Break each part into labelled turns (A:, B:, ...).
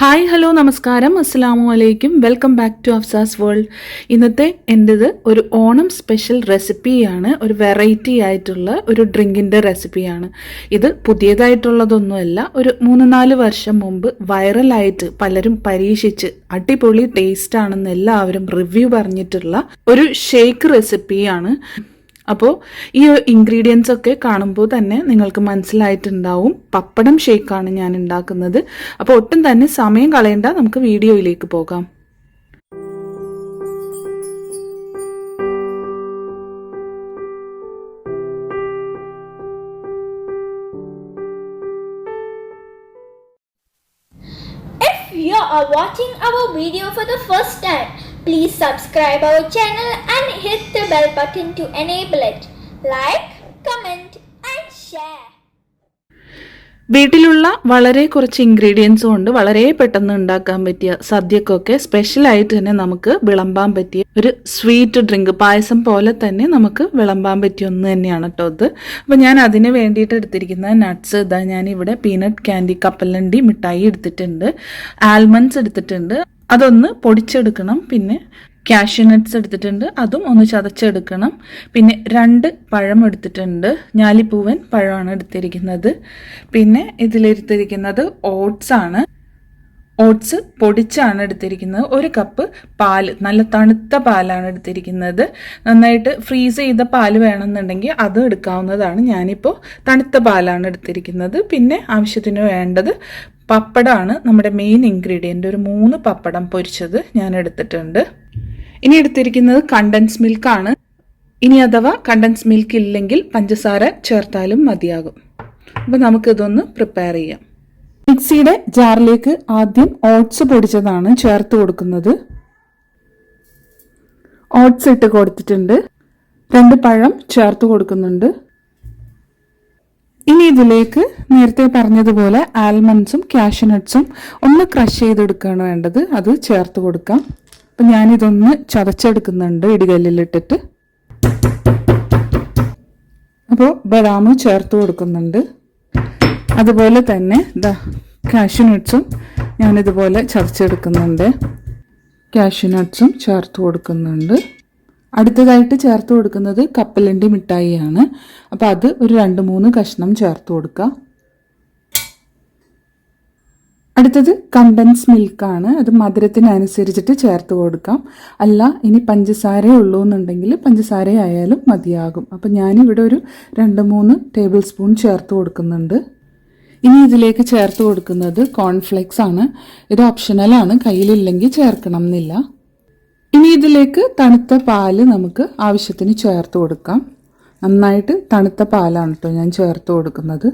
A: Hi hello നമസ്കാരം. അസ്സാം വലൈക്കും welcome back to Afsas world. ഇന്നത്തെ എന്റെത് ഒരു ഓണം സ്പെഷ്യൽ റെസിപ്പിയാണ്. ഒരു വെറൈറ്റി ആയിട്ടുള്ള ഒരു ഡ്രിങ്കിന്റെ റെസിപ്പിയാണ്. ഇത് പുതിയതായിട്ടുള്ളതൊന്നുമല്ല ഒരു മൂന്ന് നാല് വർഷം മുമ്പ് വൈറലായിട്ട് പലരും പരീക്ഷിച്ച് അടിപൊളി ടേസ്റ്റ് ആണെന്ന് എല്ലാവരും റിവ്യൂ പറഞ്ഞിട്ടുള്ള ഒരു ഷേക്ക് റെസിപ്പിയാണ് അപ്പോൾ ഈ ഇൻഗ്രീഡിയൻസ് ഒക്കെ കാണുമ്പോൾ തന്നെ നിങ്ങൾക്ക് മനസ്സിലായിട്ടുണ്ടാവും. പപ്പടം ഷേക്കാണ് ഞാൻ ഉണ്ടാക്കുന്നത്. അപ്പോൾ ഒട്ടും തന്നെ സമയം കളയണ്ട. നമുക്ക് വീഡിയോയിലേക്ക് പോകാം.
B: If you are watching our video for the first time, please subscribe our channel and hit the bell button to enable it. Like, comment and share.
A: വീട്ടിലുള്ള വളരെ കുറച്ച് ഇൻഗ്രീഡിയൻസ് കൊണ്ട് വളരെ പെട്ടെന്ന് ഉണ്ടാക്കാൻ പറ്റിയ സദ്യക്കൊക്കെ സ്പെഷ്യലായിട്ട് തന്നെ നമുക്ക് വിളമ്പാൻ പറ്റിയ ഒരു സ്വീറ്റ് ഡ്രിങ്ക് പായസം പോലെ തന്നെ നമുക്ക് വിളമ്പാൻ പറ്റിയ ഒന്ന് തന്നെയാണ് കേട്ടോ ഇത് അപ്പോൾ ഞാൻ അതിന് വേണ്ടിയിട്ട് എടുത്തിരിക്കുന്ന നട്ട്സ് ഇതാ ഞാനിവിടെ പീനട്ട് ക്യാൻഡി കപ്പലണ്ടി മിഠായി എടുത്തിട്ടുണ്ട് ആൽമണ്ട്സ് എടുത്തിട്ടുണ്ട് അതൊന്ന് പൊടിച്ചെടുക്കണം. പിന്നെ കാഷ്യൂ നട്ട്സ് എടുത്തിട്ടുണ്ട്. അതും ഒന്ന് ചതച്ചെടുക്കണം. പിന്നെ രണ്ട് പഴം എടുത്തിട്ടുണ്ട്. ഞാലിപ്പൂവൻ പഴമാണ് എടുത്തിരിക്കുന്നത്. പിന്നെ ഇതിലെടുത്തിരിക്കുന്നത് ഓട്സ് ആണ്. ഓട്സ് പൊടിച്ചാണ് എടുത്തിരിക്കുന്നത്. ഒരു കപ്പ് പാൽ നല്ല തണുത്ത പാലാണ് എടുത്തിരിക്കുന്നത്. നന്നായിട്ട് ഫ്രീസ് ചെയ്ത പാൽ വേണമെന്നുണ്ടെങ്കിൽ അത് എടുക്കാവുന്നതാണ്. ഞാനിപ്പോൾ തണുത്ത പാലാണ് എടുത്തിരിക്കുന്നത്. പിന്നെ ആവശ്യത്തിന് വേണ്ടത് പപ്പടമാണ് നമ്മുടെ മെയിൻ ഇൻഗ്രീഡിയന്റ് ഒരു മൂന്ന് പപ്പടം പൊരിച്ചത് ഞാൻ എടുത്തിട്ടുണ്ട്. ഇനി എടുത്തിരിക്കുന്നത് കണ്ടൻസ് മിൽക്കാണ് ഇനി അഥവാ കണ്ടൻസ് മിൽക്ക് ഇല്ലെങ്കിൽ പഞ്ചസാര ചേർത്താലും മതിയാകും. അപ്പോൾ നമുക്കിതൊന്ന് പ്രിപ്പയർ ചെയ്യാം. മിക്സിയുടെ ജാറിലേക്ക് ആദ്യം ഓട്സ് പൊടിച്ചതാണ് ചേർത്ത് കൊടുക്കുന്നത്. ഓട്സ് ഇട്ട് കൊടുത്തിട്ടുണ്ട്. രണ്ട് പഴം ചേർത്ത് കൊടുക്കുന്നുണ്ട്. ഇനി ഇതിലേക്ക് നേരത്തെ പറഞ്ഞതുപോലെ ആൽമണ്ട്സും കാഷ്യൂനട്ട്സും ഒന്ന് ക്രഷ് ചെയ്തെടുക്കുകയാണ് വേണ്ടത്. അത് ചേർത്ത് കൊടുക്കാം. അപ്പം ഞാനിതൊന്ന് ചതച്ചെടുക്കുന്നുണ്ട് ഇടികല്ലിലിട്ടിട്ട്. അപ്പോൾ ബദാം ചേർത്ത് കൊടുക്കുന്നുണ്ട്. അതുപോലെ തന്നെ ദാ ഞാനിതുപോലെ ചതച്ചെടുക്കുന്നുണ്ട്. കാഷ്യൂനട്ട്സും ചേർത്ത് കൊടുക്കുന്നുണ്ട്. അടുത്തതായിട്ട് ചേർത്ത് കൊടുക്കുന്നത് കപ്പലണ്ടി മിഠായിയാണ്. അപ്പോൾ അത് ഒരു രണ്ട് മൂന്ന് കഷ്ണം ചേർത്ത് കൊടുക്കുക അടുത്തത് കണ്ടൻസ് മിൽക്കാണ് അത് മധുരത്തിനനുസരിച്ചിട്ട് ചേർത്ത് കൊടുക്കാം. അല്ല ഇനി പഞ്ചസാര ഉള്ളൂ എന്നുണ്ടെങ്കിൽ പഞ്ചസാര ആയാലും മതിയാകും. അപ്പം ഞാനിവിടെ ഒരു രണ്ട് മൂന്ന് ടേബിൾ സ്പൂൺ ചേർത്ത് കൊടുക്കുന്നുണ്ട്. ഇനി ഇതിലേക്ക് ചേർത്ത് കൊടുക്കുന്നത് കോൺഫ്ലെക്സ് ആണ്. ഇത് ഓപ്ഷണലാണ് കയ്യിലില്ലെങ്കിൽ ചേർക്കണം എന്നില്ല ഇനി ഇതിലേക്ക് തണുത്ത പാൽ നമുക്ക് ആവശ്യത്തിന് ചേർത്ത് കൊടുക്കാം. നന്നായിട്ട് തണുത്ത പാലാണ് കേട്ടോ ഞാൻ ചേർത്ത് കൊടുക്കുന്നത്.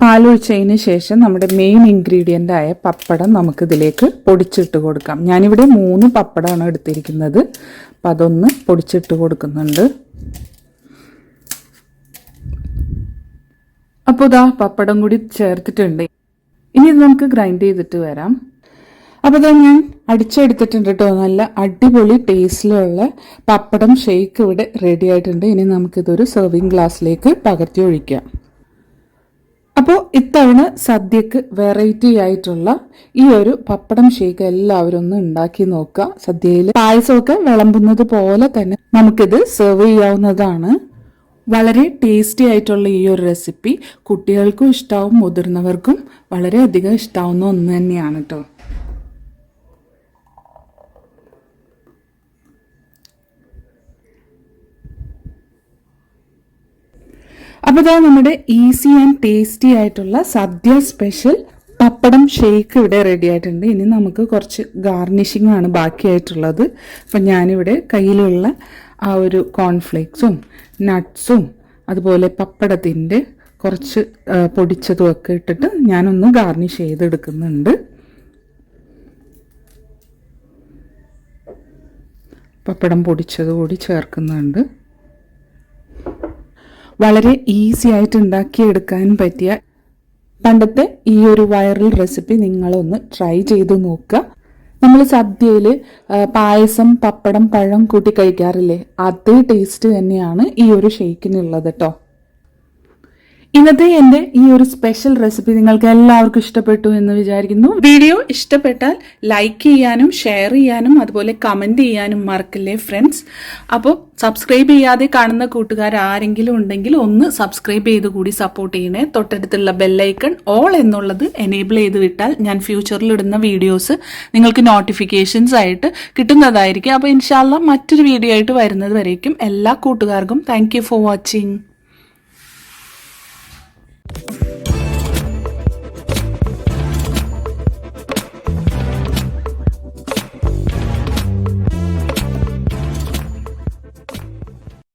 A: പാലൊഴിച്ചതിന് ശേഷം നമ്മുടെ മെയിൻ ഇൻഗ്രീഡിയന്റ് ആയ പപ്പടം നമുക്കിതിലേക്ക് പൊടിച്ചിട്ട് കൊടുക്കാം. ഞാനിവിടെ മൂന്ന് പപ്പടമാണ് എടുത്തിരിക്കുന്നത്. അപ്പം അതൊന്ന് പൊടിച്ചിട്ട് കൊടുക്കുന്നുണ്ട്. അപ്പോൾ ഇതാ പപ്പടം കൂടി ചേർത്തിട്ടുണ്ട്. ഇനി ഇത് നമുക്ക് ഗ്രൈൻഡ് ചെയ്തിട്ട് വരാം. അപ്പോൾ ഇതാ ഞാൻ അടിച്ചെടുത്തിട്ടുണ്ട് കേട്ടോ നല്ല അടിപൊളി ടേസ്റ്റിലുള്ള പപ്പടം ഷേക്ക് ഇവിടെ റെഡി ആയിട്ടുണ്ട്. ഇനി നമുക്കിതൊരു സെർവിങ് ഗ്ലാസ്സിലേക്ക് പകർത്തി ഒഴിക്കാം. അപ്പോൾ ഇത്തവണ സദ്യക്ക് വെറൈറ്റി ആയിട്ടുള്ള ഈ ഒരു പപ്പടം ഷേക്ക് എല്ലാവരും ഒന്ന് ഉണ്ടാക്കി നോക്കുക. സദ്യയിൽ പായസമൊക്കെ വിളമ്പുന്നത് പോലെ തന്നെ നമുക്കിത് സെർവ് ചെയ്യാവുന്നതാണ്. വളരെ ടേസ്റ്റി ആയിട്ടുള്ള ഈ ഒരു റെസിപ്പി കുട്ടികൾക്കും ഇഷ്ടാവും മുതിർന്നവർക്കും വളരെയധികം ഇഷ്ടാവുന്ന ഒന്ന് തന്നെയാണ് കേട്ടോ അപ്പോൾ ഇതാ നമ്മുടെ ഈസി ആൻഡ് ടേസ്റ്റി ആയിട്ടുള്ള സദ്യ സ്പെഷ്യൽ പപ്പടം ഷേക്ക് ഇവിടെ റെഡി ആയിട്ടുണ്ട്. ഇനി നമുക്ക് കുറച്ച് ഗാർണിഷിംഗ് ആണ് ബാക്കിയായിട്ടുള്ളത്. അപ്പം ഞാനിവിടെ കയ്യിലുള്ള ആ ഒരു കോൺഫ്ലേക്സും നട്ട്സും അതുപോലെ പപ്പടത്തിന്റെ കുറച്ച് പൊടിച്ചതും ഒക്കെ ഇട്ടിട്ട് ഞാനൊന്ന് ഗാർണിഷ് ചെയ്തെടുക്കുന്നുണ്ട്. പപ്പടം പൊടിച്ചത് കൂടി ചേർക്കുന്നുണ്ട്. വളരെ ഈസി ആയിട്ട് ഉണ്ടാക്കിയെടുക്കാൻ പറ്റിയ പണ്ടത്തെ ഈ ഒരു വൈറൽ റെസിപ്പി നിങ്ങളൊന്ന് ട്രൈ ചെയ്ത് നോക്കുക. നമ്മൾ സദ്യയിൽ പായസം പപ്പടം പഴം കൂട്ടി കഴിക്കാറില്ലേ? അതേ ടേസ്റ്റ് തന്നെയാണ് ഈ ഒരു ഷേക്കിനുള്ളത് കേട്ടോ ഇന്നത്തെ എന്റെ ഈ ഒരു സ്പെഷ്യൽ റെസിപ്പി നിങ്ങൾക്ക് എല്ലാവർക്കും ഇഷ്ടപ്പെട്ടു എന്ന് വിചാരിക്കുന്നു. വീഡിയോ ഇഷ്ടപ്പെട്ടാൽ ലൈക്ക് ചെയ്യാനും ഷെയർ ചെയ്യാനും അതുപോലെ കമന്റ് ചെയ്യാനും മറക്കില്ലേ ഫ്രണ്ട്സ് അപ്പോൾ സബ്സ്ക്രൈബ് ചെയ്യാതെ കാണുന്ന കൂട്ടുകാർ ആരെങ്കിലും ഉണ്ടെങ്കിൽ ഒന്ന് സബ്സ്ക്രൈബ് ചെയ്ത് കൂടി സപ്പോർട്ട് ചെയ്യണേ. തൊട്ടടുത്തുള്ള ബെല്ലൈക്കൺ ഓൾ എന്നുള്ളത് എനേബിൾ ചെയ്ത് വിട്ടാൽ ഞാൻ ഫ്യൂച്ചറിൽ ഇടുന്ന വീഡിയോസ് നിങ്ങൾക്ക് നോട്ടിഫിക്കേഷൻസ് ആയിട്ട് കിട്ടുന്നതായിരിക്കും. അപ്പോൾ ഇൻഷാല്ല മറ്റൊരു വീഡിയോ ആയിട്ട് വരുന്നത് വരേക്കും. എല്ലാ കൂട്ടുകാർക്കും താങ്ക് ഫോർ വാച്ചിങ് Yeah.